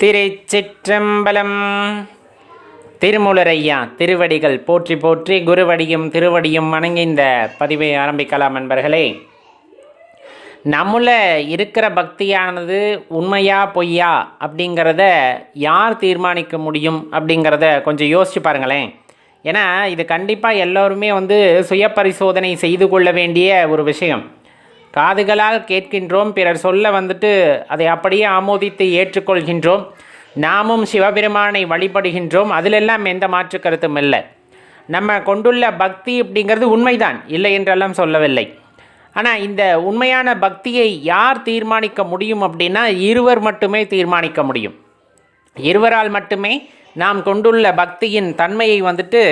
திருச்சிற்றம்பலம். திருமூலரையா திருவடிகள் போற்றி போற்றி குருவடியும் திருவடியும் வணங்கி இந்த பதிவை ஆரம்பிக்கலாம் நண்பர்களே நம்மள இருக்கிற பக்தியானது உண்மையா பொய்யா அப்படிங்கிறத யார் தீர்மானிக்க முடியும் அப்படிங்கிறத கொஞ்சம் யோசிச்சு பாருங்களேன். ஏன்னா இது கண்டிப்பாக எல்லோருமே வந்து சுய பரிசோதனை செய்து கொள்ள வேண்டிய ஒரு விஷயம். காதுகளால் கேட்கின்றோம். பிறர் சொல்ல வந்துட்டு அதை அப்படியே ஆமோதித்து ஏற்றுக்கொள்கின்றோம். நாமும் சிவபெருமானை வழிபடுகின்றோம். அதிலெல்லாம் எந்த மாற்று கருத்தும் இல்லை. நம்ம கொண்டுள்ள பக்தி அப்படிங்கிறது உண்மைதான். இல்லை என்றெல்லாம் சொல்லவில்லை. ஆனால் இந்த உண்மையான பக்தியை யார் தீர்மானிக்க முடியும் அப்படின்னா இருவர் மட்டுமே தீர்மானிக்க முடியும். இருவரால் மட்டுமே நாம் கொண்டுள்ள பக்தியின் தன்மையை வந்துட்டு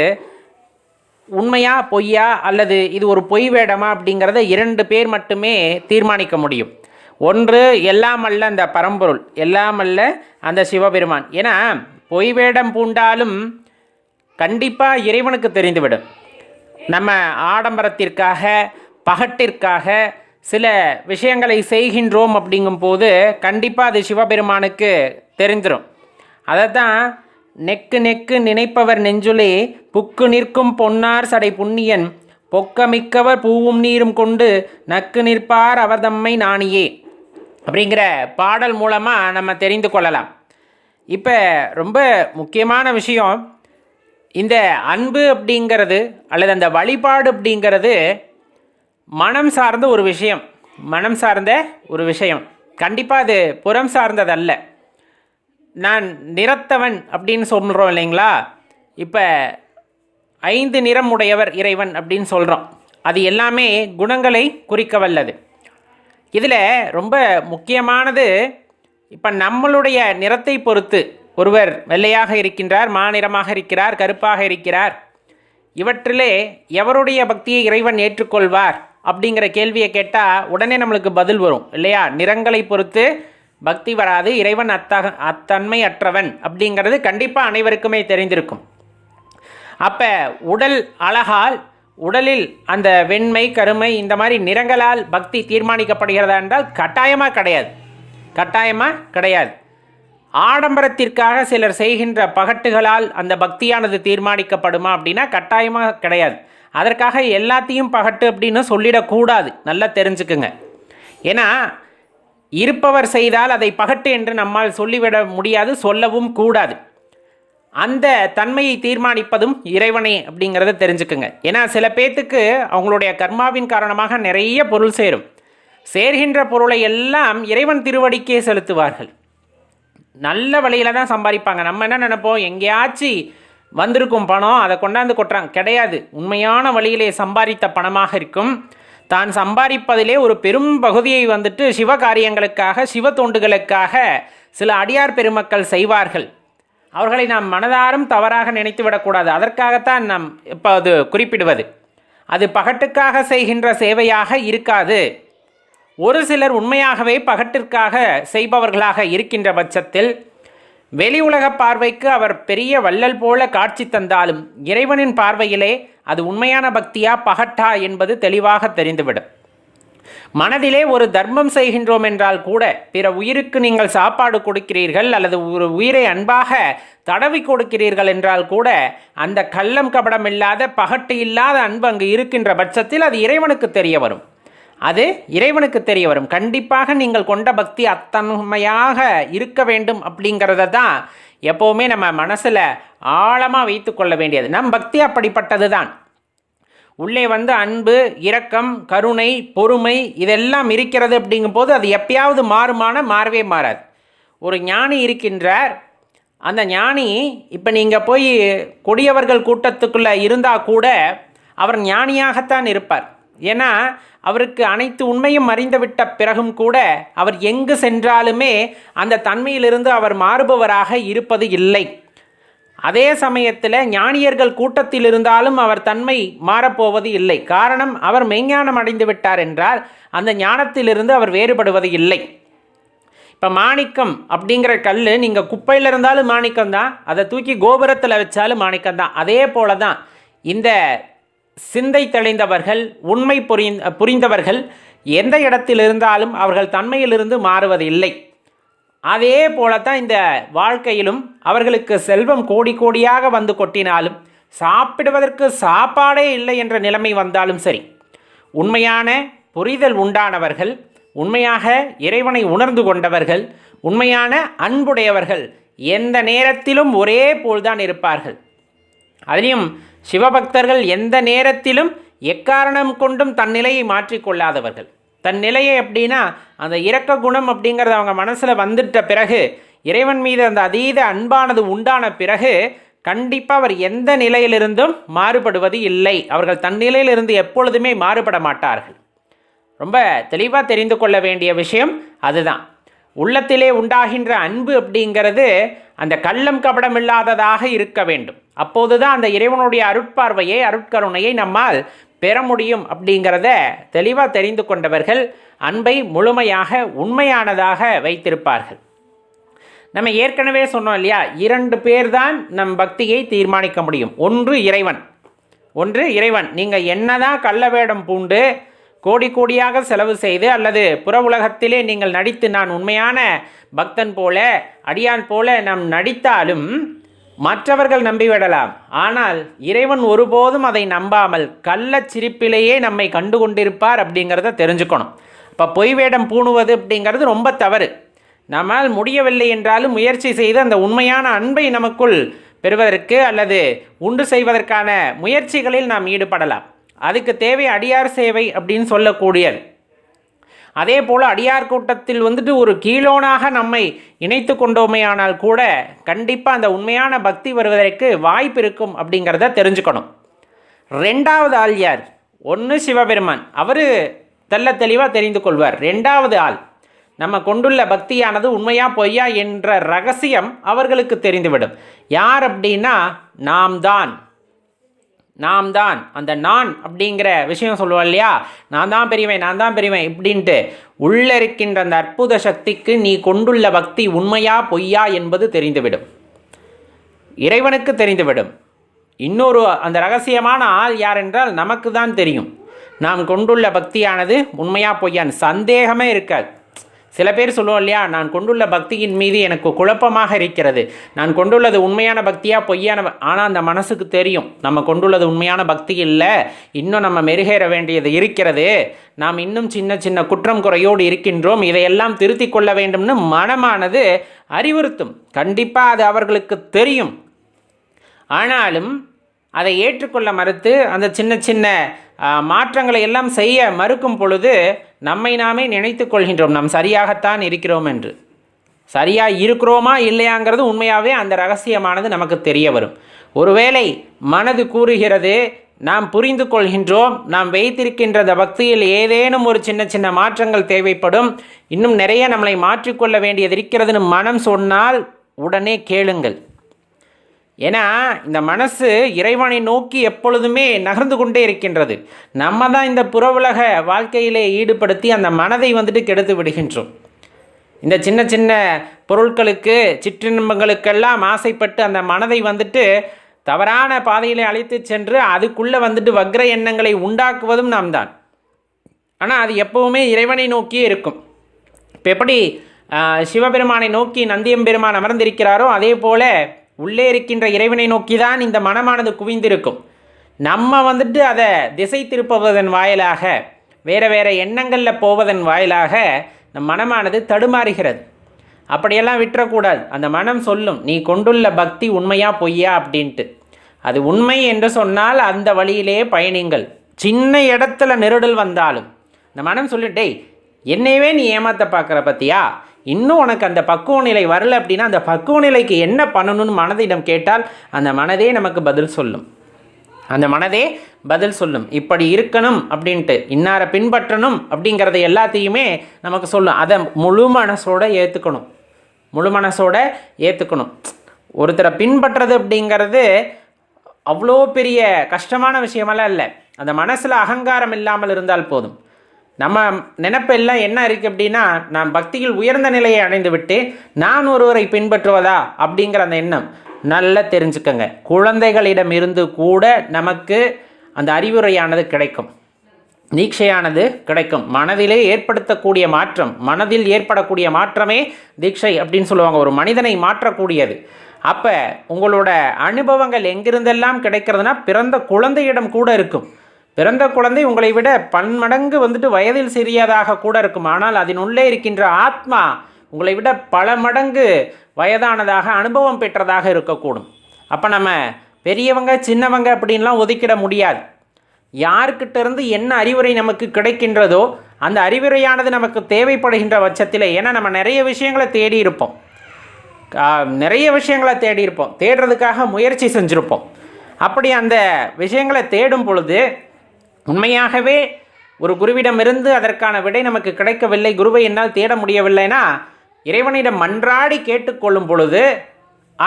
உண்மையா பொய்யா அல்லது இது ஒரு பொய் வேடமா அப்படிங்கிறத இரண்டு பேர் மட்டுமே தீர்மானிக்க முடியும். ஒன்று எல்லாம் அல்ல அந்த பரம்பொருள் எல்லாம் அல்ல அந்த சிவபெருமான். ஏன்னா பொய் வேடம் பூண்டாலும் கண்டிப்பாக இறைவனுக்கு தெரிந்துவிடும். நம்ம ஆடம்பரத்திற்காக பகட்டிற்காக சில விஷயங்களை செய்கின்றோம் அப்படிங்கும்போது கண்டிப்பாக அது சிவபெருமானுக்கு தெரிஞ்சிடும் அதை தான் நெக்கு நெக்கு நினைப்பவர் நெஞ்சுலே புக்கு நிற்கும் பொன்னார் சடை புண்ணியன் பொக்கமிக்கவர் பூவும் நீரும் கொண்டு நக்கு நிற்பார் அவர்தம்மை நாணியே. அப்படிங்கிற பாடல் மூலமாக நம்ம தெரிந்து கொள்ளலாம். இப்போ ரொம்ப முக்கியமான விஷயம் இந்த அன்பு அப்படிங்கிறது அல்லது அந்த வழிபாடு அப்படிங்கிறது மனம் சார்ந்த ஒரு விஷயம். மனம் சார்ந்த ஒரு விஷயம். கண்டிப்பாக அது புறம் சார்ந்ததல்ல. நான் நிறத்தவன் அப்படின்னு சொல்கிறோம் இல்லைங்களா? இப்போ ஐந்து நிறம் உடையவர் இறைவன் அப்படின்னு சொல்கிறோம் அது எல்லாமே குணங்களை குறிக்க வல்லது இதில் ரொம்ப முக்கியமானது இப்போ நம்மளுடைய நிறத்தை பொறுத்து ஒருவர் வெள்ளையாக இருக்கின்றார் மாநிறமாக இருக்கிறார் கருப்பாக இருக்கிறார். இவற்றிலே எவருடைய பக்தியை இறைவன் ஏற்றுக்கொள்வார் அப்படிங்கிற கேள்வியை கேட்டால் உடனே நம்மளுக்கு பதில் வரும் இல்லையா? நிறங்களை பொறுத்து பக்தி வராது இறைவன் அத்தக அத்தன்மை அற்றவன் அப்படிங்கிறது கண்டிப்பாக அனைவருக்குமே தெரிந்திருக்கும். அப்போ உடல் அழகால் உடலில் அந்த வெண்மை கருமை இந்த மாதிரி நிறங்களால் பக்தி தீர்மானிக்கப்படுகிறதா என்றால் கட்டாயமாக கிடையாது. கட்டாயமாக கிடையாது. ஆடம்பரத்திற்காக சிலர் செய்கின்ற பகட்டுகளால் அந்த பக்தியானது தீர்மானிக்கப்படுமா அப்படின்னா கட்டாயமாக கிடையாது. அதற்காக எல்லாத்தையும் பகட்டு அப்படின்னு சொல்லிடக்கூடாது. நல்லா தெரிஞ்சுக்குங்க. ஏன்னா இருப்பவர் செய்தால் அதை பகட்டு என்று நம்மால் சொல்லிவிட முடியாது சொல்லவும் கூடாது. அந்த தன்மையை தீர்மானிப்பதும் இறைவனே அப்படிங்கிறத தெரிஞ்சுக்குங்க. ஏன்னா சில பேர்த்துக்கு அவங்களுடைய கர்மாவின் காரணமாக நிறைய பொருள் சேரும். சேர்கின்ற பொருளை எல்லாம் இறைவன் திருவடிக்கே செலுத்துவார்கள். நல்ல வழியில் தான் சம்பாதிப்பாங்க. நம்ம என்ன நினைப்போம்? எங்கேயாச்சும் வந்திருக்கும் பணம் அதை கொண்டாந்து கொட்டுறாங்க. கிடையாது. உண்மையான வழியிலே சம்பாதித்த பணமாக இருக்கும். தான் சம்பாதிப்பதிலே ஒரு பெரும் பகுதியை வந்துட்டு சிவ காரியங்களுக்காக சிவ தொண்டுகளுக்காக சில அடியார் பெருமக்கள் செய்வார்கள். அவர்களை நாம் மனதாரும் தவறாக நினைத்து விடக்கூடாது. அதற்காகத்தான் நாம் இப்போ அது குறிப்பிடுவது. அது பகட்டுக்காக செய்கின்ற சேவையாக இருக்காது. ஒரு சிலர் உண்மையாகவே பகட்டிற்காக செய்பவர்களாக இருக்கின்ற பட்சத்தில் வெளி உலக பார்வைக்கு அவர் பெரிய வள்ளல் போல காட்சி தந்தாலும் இறைவனின் பார்வையிலே அது உண்மையான பக்தியா பகட்டா என்பது தெளிவாக தெரிந்துவிடும். மனதிலே ஒரு தர்மம் செய்கின்றோம் என்றால் கூட பிற உயிருக்கு நீங்கள் சாப்பாடு கொடுக்கிறீர்கள் அல்லது ஒரு உயிரை அன்பாக தடவி கொடுக்கிறீர்கள் என்றால் கூட அந்த கள்ளம் கபடம் இல்லாத பகட்டு இல்லாத அன்பு அங்கு இருக்கின்ற பட்சத்தில் அது இறைவனுக்கு தெரிய வரும். அது இறைவனுக்கு தெரிய வரும். கண்டிப்பாக நீங்கள் கொண்ட பக்தி அத்தன்மையாக இருக்க வேண்டும் அப்படிங்கிறத தான் எப்போவுமே நம்ம மனசில் ஆழமாக வைத்து கொள்ள வேண்டியது. நம் பக்தி அப்படிப்பட்டது தான் உள்ளே வந்து அன்பு இரக்கம் கருணை பொறுமை இதெல்லாம் இருக்கிறது அப்படிங்கும்போது அது எப்பயாவது மாறுமான மாறவே மாறாது. ஒரு ஞானி இருக்கின்றார். அந்த ஞானி இப்போ நீங்கள் போய் கொடியவர்கள் கூட்டத்துக்குள்ளே இருந்தால் கூட அவர் ஞானியாகத்தான் இருப்பார். ஏன்னா அவருக்கு அனைத்து உண்மையும் அறிந்துவிட்ட பிறகும் கூட அவர் எங்கு சென்றாலுமே அந்த தன்மையிலிருந்து அவர் மாறுபவராக இருப்பது இல்லை. அதே சமயத்தில் ஞானியர்கள் கூட்டத்தில் இருந்தாலும் அவர் தன்மை மாறப்போவது இல்லை. காரணம் அவர் மெய்ஞானம் அடைந்து விட்டார் என்றால் அந்த ஞானத்திலிருந்து அவர் வேறுபடுவது இல்லை. இப்போ மாணிக்கம் அப்படிங்கிற கல் நீங்கள் குப்பையில் இருந்தாலும் மாணிக்கம் தான் அதை தூக்கி கோபுரத்தில் வச்சாலும் மாணிக்கம் தான் அதே போல தான் இந்த சிந்தை தெளிந்தவர்கள் உண்மை புரிந்த புரிந்தவர்கள் எந்த இடத்தில் இருந்தாலும் அவர்கள் தன்மையிலிருந்து மாறுவது இல்லை அதே போலத்தான் இந்த வாழ்க்கையிலும் அவர்களுக்கு செல்வம் கோடி கோடியாக வந்து கொட்டினாலும் சாப்பிடுவதற்கு சாப்பாடே இல்லை என்ற நிலைமை வந்தாலும் சரி உண்மையான புரிதல் உண்டானவர்கள் உண்மையாக இறைவனை உணர்ந்து கொண்டவர்கள் உண்மையான அன்புடையவர்கள் எந்த நேரத்திலும் ஒரே போல்தான் இருப்பார்கள். அதிலையும் சிவபக்தர்கள் எந்த நேரத்திலும் எக்காரணம் கொண்டும் தன் நிலையை மாற்றிக்கொள்ளாதவர்கள் தன் நிலையை எப்படின்னா அந்த இரக்க குணம் அப்படிங்கிறது அவங்க மனசில் வந்துட்ட பிறகு இறைவன் மீது அந்த அதீத அன்பானது உண்டான பிறகு கண்டிப்பாக அவர் எந்த நிலையிலிருந்தும் மாறுபடுவது இல்லை. அவர்கள் தன் நிலையிலிருந்து எப்பொழுதுமே மாறுபட மாட்டார்கள். ரொம்ப தெளிவாக தெரிந்து கொள்ள வேண்டிய விஷயம் அதுதான். உள்ளத்திலே உண்டாகின்ற அன்பு அப்படிங்கிறது அந்த கள்ளம் கபடம் இல்லாததாக இருக்க வேண்டும். அப்போதுதான் அந்த இறைவனுடைய அருட்பார்வையை அருட்கருணையை நம்மால் பெற முடியும் அப்படிங்கிறத தெளிவாக தெரிந்து கொண்டவர்கள் அன்பை முழுமையாக உண்மையானதாக வைத்திருப்பார்கள். நம்ம ஏற்கனவே சொன்னோம் இல்லையா இரண்டு பேர் தான் நம் பக்தியை தீர்மானிக்க முடியும். ஒன்று இறைவன். ஒன்று இறைவன். நீங்கள் என்னதான் கள்ள வேடம் பூண்டு கோடி கோடியாக செலவு செய்து அல்லது புற உலகத்திலே நீங்கள் நடித்து நான் உண்மையான பக்தன் போல அடியான் போல நாம் நடித்தாலும் மற்றவர்கள் நம்பிவிடலாம். ஆனால் இறைவன் ஒருபோதும் அதை நம்பாமல் கள்ளச் சிரிப்பிலேயே நம்மை கண்டு கொண்டிருப்பார் அப்படிங்கிறத தெரிஞ்சுக்கணும். இப்போ பொய் வேடம் பூணுவது அப்படிங்கிறது ரொம்ப தவறு. நம்மால் முடியவில்லை என்றாலும் முயற்சி செய்து அந்த உண்மையான அன்பை நமக்குள் பெறுவதற்கு அல்லது உண்டு செய்வதற்கான முயற்சிகளில் நாம் ஈடுபடலாம். அதுக்கு தேவை அடியார் சேவை அப்படின்னு சொல்லக்கூடியது. அதே போல் அடியார் கூட்டத்தில் வந்துட்டு ஒரு கீழோனாக நம்மை இணைத்து கொண்டோமேயானால் கூட கண்டிப்பாக அந்த உண்மையான பக்தி வருவதற்கு வாய்ப்பு இருக்கும் அப்படிங்கிறத தெரிஞ்சுக்கணும். ரெண்டாவது ஆள் யார்? ஒன்று சிவபெருமான். அவர் தெல்ல தெளிவாக தெரிந்து கொள்வார். ரெண்டாவது ஆள் நம்ம கொண்டுள்ள பக்தியானது உண்மையா பொய்யா என்ற ரகசியம் அவர்களுக்கு தெரிந்துவிடும். யார் அப்படின்னா நாம் தான் நாம் தான் அந்த நான் அப்படிங்கிற விஷயம் சொல்லுவோம் இல்லையா? நான் தான் பெரியவன் நான் தான் பெரியவன் இப்படின்ட்டு உள்ளே இருக்கின்ற அந்த அற்புத சக்திக்கு நீ கொண்டுள்ள பக்தி உண்மையா பொய்யா என்பது தெரிந்துவிடும். இறைவனுக்கு தெரிந்துவிடும். இன்னொரு அந்த ரகசியமான ஆள் யார் என்றால் நமக்கு தான் தெரியும். நாம் கொண்டுள்ள பக்தியானது உண்மையா பொய்யான்னு. சந்தேகமே இருக்காது. சில பேர் சொல்லுவோம் இல்லையா நான் கொண்டுள்ள பக்தியின் மீது எனக்கு குழப்பமாக இருக்கிறது. நான் கொண்டுள்ளது உண்மையான பக்தியா பொய்யான ஆனால் அந்த மனசுக்கு தெரியும் நம்ம கொண்டுள்ளது உண்மையான பக்தி இல்லை இன்னும் நம்ம மெருகேற வேண்டியது இருக்கிறது. நாம் இன்னும் சின்ன சின்ன குற்றம் குறையோடு இருக்கின்றோம். இதையெல்லாம் திருத்திக் கொள்ள வேண்டும்னு மனமானது அறிவுறுத்தும். கண்டிப்பாக அது அவர்களுக்கு தெரியும். ஆனாலும் அதை ஏற்றுக்கொள்ள மறுத்து அந்த சின்ன சின்ன மாற்றங்களை எல்லாம் செய்ய மறுக்கும் பொழுது நம்மை நாமே நினைத்து கொள்கின்றோம். நாம் சரியாகத்தான் இருக்கிறோம் என்று. சரியாக இருக்கிறோமா இல்லையாங்கிறது உண்மையாகவே அந்த ரகசியமானது நமக்கு தெரிய வரும். ஒருவேளை மனது கூறுகிறது நாம் புரிந்து கொள்கின்றோம் நாம் வைத்திருக்கின்ற அந்த பக்தியில் ஏதேனும் ஒரு சின்ன சின்ன மாற்றங்கள் தேவைப்படும் இன்னும் நிறைய நம்மளை மாற்றிக்கொள்ள வேண்டியது இருக்கிறதுன்னு மனம் சொன்னால் உடனே கேளுங்கள். ஏன்னா இந்த மனசு இறைவனை நோக்கி எப்பொழுதுமே நகர்ந்து கொண்டே இருக்கின்றது. நம்ம தான் இந்த புறவுலக வாழ்க்கையிலே ஈடுபடுத்தி அந்த மனதை வந்துட்டு கெடுத்து விடுகின்றோம். இந்த சின்ன சின்ன பொருட்களுக்கு சிற்றின்பங்களுக்கெல்லாம் ஆசைப்பட்டு அந்த மனதை வந்துட்டு தவறான பாதையிலே அழைத்து சென்று அதுக்குள்ளே வந்துட்டு வக்ர எண்ணங்களை உண்டாக்குவதும் நாம் தான் ஆனால் அது எப்பவுமே இறைவனை நோக்கியே இருக்கும். இப்போ எப்படி சிவபெருமானை நோக்கி நந்தியம்பெருமான் அமர்ந்திருக்கிறாரோ அதே போல் உள்ளே இருக்கின்ற இறைவனை நோக்கி தான் இந்த மனமானது குவிந்திருக்கும். நம்ம வந்துட்டு அதை திசை திருப்புவதன் வாயிலாக வேறு வேறு எண்ணங்களில் போவதன் வாயிலாக இந்த மனமானது தடுமாறுகிறது. அப்படியெல்லாம் விட்டுறக்கூடாது. அந்த மனம் சொல்லும் நீ கொண்டுள்ள பக்தி உண்மையா பொய்யா? அப்படின்ட்டு. அது உண்மை என்று சொன்னால் அந்த வழியிலே பயணிங்கள். சின்ன இடத்துல நெருடல் வந்தாலும் இந்த மனம் சொல்லு டேய் என்னையவே நீ ஏமாத்த பார்க்குற பத்தியா? இன்னும் உனக்கு அந்த பக்குவ நிலை வரல அப்படின்னா அந்த பக்குவ நிலைக்கு என்ன பண்ணணும்னு மனதிடம் கேட்டால் அந்த மனதே நமக்கு பதில் சொல்லும். அந்த மனதே பதில் சொல்லும். இப்படி இருக்கணும் அப்படின்ட்டு இன்னாரை பின்பற்றணும் அப்படிங்கிறத எல்லாத்தையுமே நமக்கு சொல்லும். அதை முழு மனசோட ஏற்றுக்கணும் முழு மனசோட ஏற்றுக்கணும் ஒருத்தரை பின்பற்றுறது அப்படிங்கிறது அவ்வளோ பெரிய கஷ்டமான விஷயமெல்லாம் இல்லை. அந்த மனசில் அகங்காரம் இல்லாமல் இருந்தால் போதும். நம்ம நினைப்பெல்லாம் என்ன இருக்குது அப்படின்னா நான் பக்தியில் உயர்ந்த நிலையை அடைந்து விட்டு நான் ஒருவரை பின்பற்றுவதா அப்படிங்கிற அந்த எண்ணம். நல்லா தெரிஞ்சுக்கங்க. குழந்தைகளிடம் இருந்து கூட நமக்கு அந்த அறிவுரையானது கிடைக்கும். தீட்சையானது கிடைக்கும். மனதிலே ஏற்படுத்தக்கூடிய மாற்றம் மனதில் ஏற்படக்கூடிய மாற்றமே தீட்சை அப்படின்னு சொல்லுவாங்க. ஒரு மனிதனை மாற்றக்கூடியது. அப்போ உங்களோட அனுபவங்கள் எங்கிருந்தெல்லாம் கிடைக்கிறதுனா பிறந்த குழந்தையிடம் கூட இருக்கும். பிறந்த குழந்தை உங்களை விட பன்மடங்கு வந்துட்டு வயதில் சிறியதாக கூட இருக்கும். ஆனால் அதன் உள்ளே இருக்கின்ற ஆத்மா உங்களை விட பல மடங்கு வயதானதாக அனுபவம் பெற்றதாக இருக்கக்கூடும். அப்போ நம்ம பெரியவங்க சின்னவங்க அப்படின்லாம் ஒதுக்கிட முடியாது. யார்கிட்டேருந்து என்ன அறிவுரை நமக்கு கிடைக்கின்றதோ அந்த அறிவுரையானது நமக்கு தேவைப்படுகின்ற பட்சத்தில் ஏன்னா நம்ம நிறைய விஷயங்களை தேடி இருப்போம். நிறைய விஷயங்களை தேடி இருப்போம். தேடுறதுக்காக முயற்சி செஞ்சுருப்போம். அப்படி அந்த விஷயங்களை தேடும் பொழுது உண்மையாகவே ஒரு குருவிடமிருந்து அதற்கான விடை நமக்கு கிடைக்கவில்லை. குருவை என்னால் தேட முடியவில்லைனா இறைவனிடம் மன்றாடி கேட்டுக்கொள்ளும் பொழுது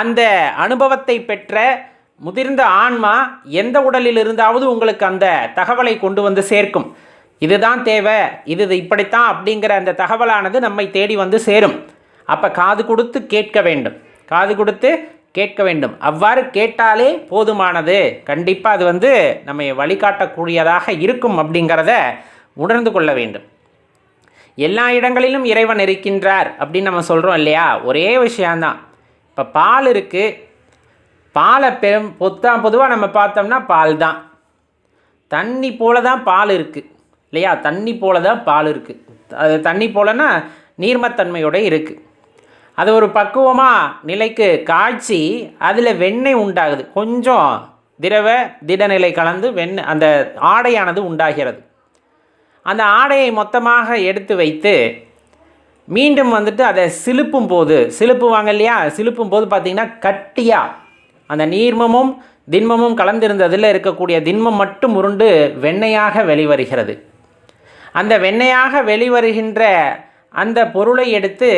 அந்த அனுபவத்தை பெற்ற முதிர்ந்த ஆன்மா எந்த உடலில் இருந்தாவது உங்களுக்கு அந்த தகவலை கொண்டு வந்து சேர்க்கும். இதுதான் தேவை இது இது இப்படித்தான் அப்படிங்கிற அந்த தகவலானது நம்மை தேடி வந்து சேரும். அப்போ காது கொடுத்து கேட்க வேண்டும். காது கொடுத்து கேட்க வேண்டும். அவ்வாறு கேட்டாலே போதுமானது. கண்டிப்பாக அது வந்து நம்மை வழிகாட்டக்கூடியதாக இருக்கும் அப்படிங்கிறத உணர்ந்து கொள்ள வேண்டும். எல்லா இடங்களிலும் இறைவன் இருக்கின்றார் அப்படின்னு நம்ம சொல்கிறோம் இல்லையா? ஒரே விஷயந்தான் இப்போ பால் இருக்குது பாலை பெரும் பொத்தா பொதுவாக நம்ம பார்த்தோம்னா பால் தான் தண்ணி போல தான் பால் இருக்குது இல்லையா? தண்ணி போல தான் பால் இருக்குது அது தண்ணி போலன்னா நீர்மத்தன்மையோட இருக்குது அது ஒரு பக்குவமாக நிலைக்கு காய்ச்சி அதில் வெண்ணெய் உண்டாகுது. கொஞ்சம் திரவ திடநிலை கலந்து வெண்ணெய் அந்த ஆடையானது உண்டாகிறது. அந்த ஆடையை மொத்தமாக எடுத்து வைத்து மீண்டும் வந்துட்டு அதை சிலுப்பும் போது சிலுப்புவாங்க இல்லையா? சிலுப்பும் போது பார்த்திங்கன்னா கட்டியாக அந்த நீர்மமும் திண்மமும் கலந்திருந்ததில் இருக்கக்கூடிய திண்மம் மட்டும் உருண்டு வெண்ணெயாக வெளிவருகிறது. அந்த வெண்ணெயாக வெளிவருகின்ற அந்த பொருளை எடுத்து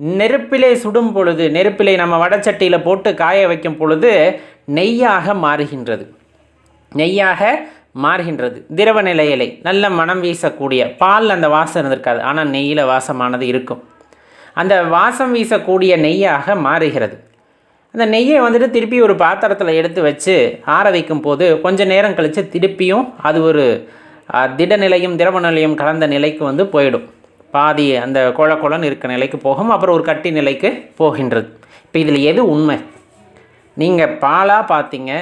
நெருப்பிலே சுடும் பொழுது நெருப்பிலே நம்ம வடச்சட்டியில் போட்டு காய வைக்கும் பொழுது நெய்யாக மாறுகின்றது. நெய்யாக மாறுகின்றது. திரவ நிலையிலே நல்ல மனம் வீசக்கூடிய பால் அந்த வாசம் இருக்காது ஆனால் நெய்யில் வாசமானது இருக்கும். அந்த வாசம் வீசக்கூடிய நெய்யாக மாறுகிறது. அந்த நெய்யை வந்துட்டு திருப்பி ஒரு பாத்திரத்தில் எடுத்து வச்சு ஆற வைக்கும் போது கொஞ்ச நேரம் கழித்து திருப்பியும் அது ஒரு திடநிலையும் திரவ நிலையும் கலந்த நிலைக்கு வந்து போயிடும். பாதி அந்த குழ குழன்னு இருக்க நிலைக்கு போகும் அப்புறம் ஒரு கட்டி நிலைக்கு போகின்றது. இப்போ இதில் எது உண்மை? நீங்கள் பாலாக பார்த்தீங்க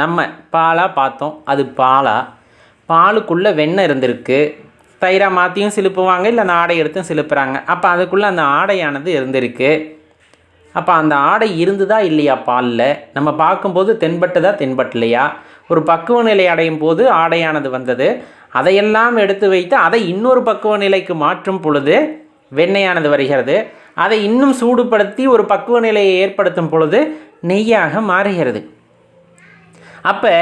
நம்ம பாலாக பார்த்தோம் அது பாலா. பாலுக்குள்ளே வெண்ணெய் இருந்திருக்கு தயிராக மாற்றியும் சிலுப்புவாங்க இல்லை அந்த ஆடை எடுத்தும் சிலுப்புறாங்க. அப்போ அதுக்குள்ளே அந்த ஆடையானது இருந்திருக்கு. அப்போ அந்த ஆடை இருந்துதா இல்லையா பாலில்? நம்ம பார்க்கும்போது தென்பட்டுதா தென்பட்டலையா? ஒரு பக்குவ நிலை அடையும் போது ஆடையானது வந்தது. அதையெல்லாம் எடுத்து வைத்து அதை இன்னொரு பக்குவ நிலைக்கு மாற்றும் பொழுது வெண்ணெயானது வருகிறது. அதை இன்னும் சூடுபடுத்தி ஒரு பக்குவ நிலையை ஏற்படுத்தும் பொழுது நெய்யாக மாறுகிறது. அப்போ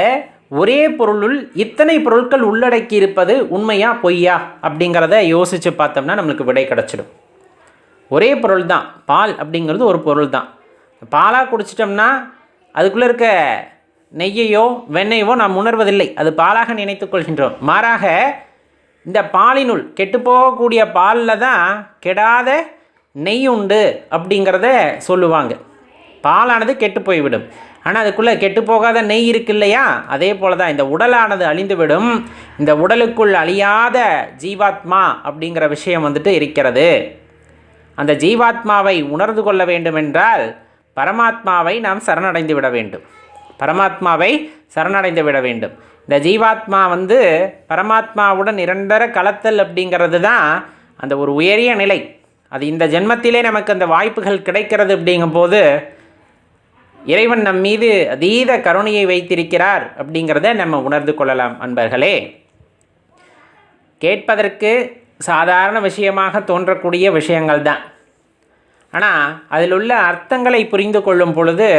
ஒரே பொருளுள் இத்தனை பொருட்கள் உள்ளடக்கி இருப்பது உண்மையா பொய்யா அப்படிங்கிறத யோசித்து பார்த்தோம்னா நம்மளுக்கு விடை கிடச்சிடும். ஒரே பொருள் தான் பால் அப்படிங்கிறது ஒரு பொருள் தான் பாலாக குடிச்சிட்டோம்னா அதுக்குள்ளே இருக்க நெய்யையோ வெண்ணையோ நாம் உணர்வதில்லை. அது பாலாக நினைத்து கொள்கின்றோம். மாறாக இந்த பாலினுள் கெட்டுப்போகக்கூடிய பாலில் தான் கெடாத நெய் உண்டு அப்படிங்கிறத சொல்லுவாங்க. பாலானது கெட்டு போய்விடும். ஆனால் அதுக்குள்ளே கெட்டு போகாத நெய் இருக்கு இல்லையா? அதே போல தான் இந்த உடலானது அழிந்துவிடும். இந்த உடலுக்குள் அழியாத ஜீவாத்மா அப்படிங்கிற விஷயம் வந்துட்டு இருக்கிறது. அந்த ஜீவாத்மாவை உணர்ந்து கொள்ள வேண்டுமென்றால் பரமாத்மாவை நாம் சரணடைந்து விட வேண்டும். பரமாத்மாவை சரணடைந்து விட வேண்டும். இந்த ஜீவாத்மா வந்து பரமாத்மாவுடன் நிரந்தர கலத்தல் அப்படிங்கிறது தான் அந்த ஒரு உயரிய நிலை. அது இந்த ஜென்மத்திலே நமக்கு அந்த வாய்ப்புகள் கிடைக்கிறது அப்படிங்கும்போது இறைவன் நம் மீது அதீத கருணையை வைத்திருக்கிறார் அப்படிங்கிறத நம்ம உணர்ந்து கொள்ளலாம் அன்பர்களே. கேட்பதற்கு சாதாரண விஷயமாக தோன்றக்கூடிய விஷயங்கள் தான் ஆனால் அதில் உள்ள அர்த்தங்களை புரிந்து கொள்ளும் பொழுது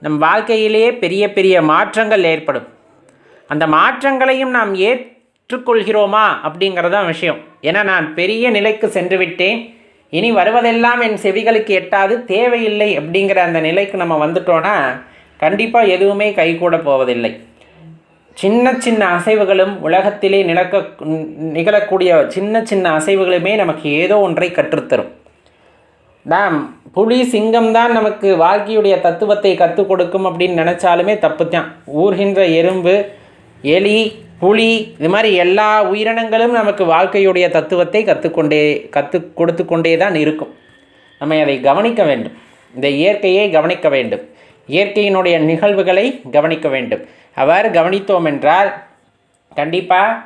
நம் வாழ்க்கையிலேயே பெரிய பெரிய மாற்றங்கள் ஏற்படும். அந்த மாற்றங்களையும் நாம் ஏற்றுக்கொள்கிறோமா அப்படிங்கிறதான் விஷயம். ஏன்னா நான் பெரிய நிலைக்கு சென்று விட்டேன் இனி வருவதெல்லாம் என் செவிகளுக்கு எட்டாது தேவையில்லை அப்படிங்கிற அந்த நிலைக்கு நம்ம வந்துட்டோன்னா கண்டிப்பாக எதுவுமே கைகூட போவதில்லை. சின்ன சின்ன அசைவுகளும் உலகத்திலே நிலக்க நிகழக்கூடிய சின்ன சின்ன அசைவுகளுமே நமக்கு ஏதோ ஒன்றை கற்றுத்தரும். நாம் புலி சிங்கம் தான் நமக்கு வாழ்க்கையுடைய தத்துவத்தை கற்றுக் கொடுக்கும் அப்படின்னு நினச்சாலுமே தப்பு தான் ஊர்கின்ற எறும்பு எலி புலி இது மாதிரி எல்லா உயிரினங்களும் நமக்கு வாழ்க்கையுடைய தத்துவத்தை கற்றுக்கொண்டே கற்றுக் கொடுத்து கொண்டே தான் இருக்கும். நம்ம அதை கவனிக்க வேண்டும். இந்த இயற்கையை கவனிக்க வேண்டும். இயற்கையினுடைய நிகழ்வுகளை கவனிக்க வேண்டும். அவர் கவனித்தோம் என்றால் கண்டிப்பாக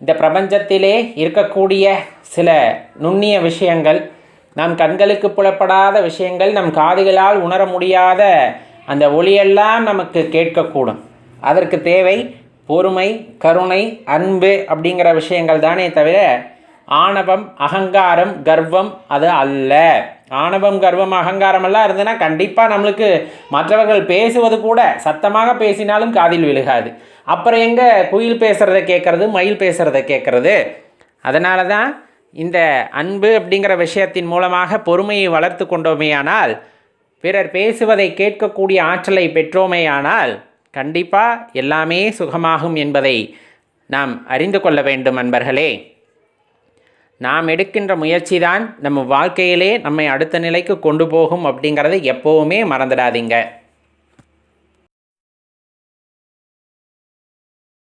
இந்த பிரபஞ்சத்திலே இருக்கக்கூடிய சில நுண்ணிய விஷயங்கள் நம் கண்களுக்கு புலப்படாத விஷயங்கள் நம் காதுகளால் உணர முடியாத அந்த ஒளியெல்லாம் நமக்கு கேட்கக்கூடும். அதற்கு தேவை பொறுமை கருணை அன்பு அப்படிங்கிற விஷயங்கள் தானே தவிர ஆணவம் அகங்காரம் கர்வம் அது அல்ல. ஆணவம் கர்வம் அகங்காரம் எல்லாம் இருந்ததுன்னா கண்டிப்பாக நம்மளுக்கு மற்றவர்கள் பேசுவது கூட சத்தமாக பேசினாலும் காதில் விழுகாது. அப்புறம் எங்கே குயில் பேசுகிறத கேட்குறது மயில் பேசுகிறத கேட்குறது? அதனால தான் இந்த அன்பு அப்படிங்கிற விஷயத்தின் மூலமாக பொறுமையை வளர்த்து கொண்டோமேயானால் பிறர் பேசுவதை கேட்கக்கூடிய ஆற்றலை பெற்றோமேயானால் கண்டிப்பாக எல்லாமே சுகமாகும் என்பதை நாம் அறிந்து கொள்ள வேண்டும் அன்பர்களே. நாம் எடுக்கின்ற முயற்சி தான் நம்ம வாழ்க்கையிலே நம்மை அடுத்த நிலைக்கு கொண்டு போகும் அப்படிங்கிறத எப்போவுமே மறந்துடாதீங்க.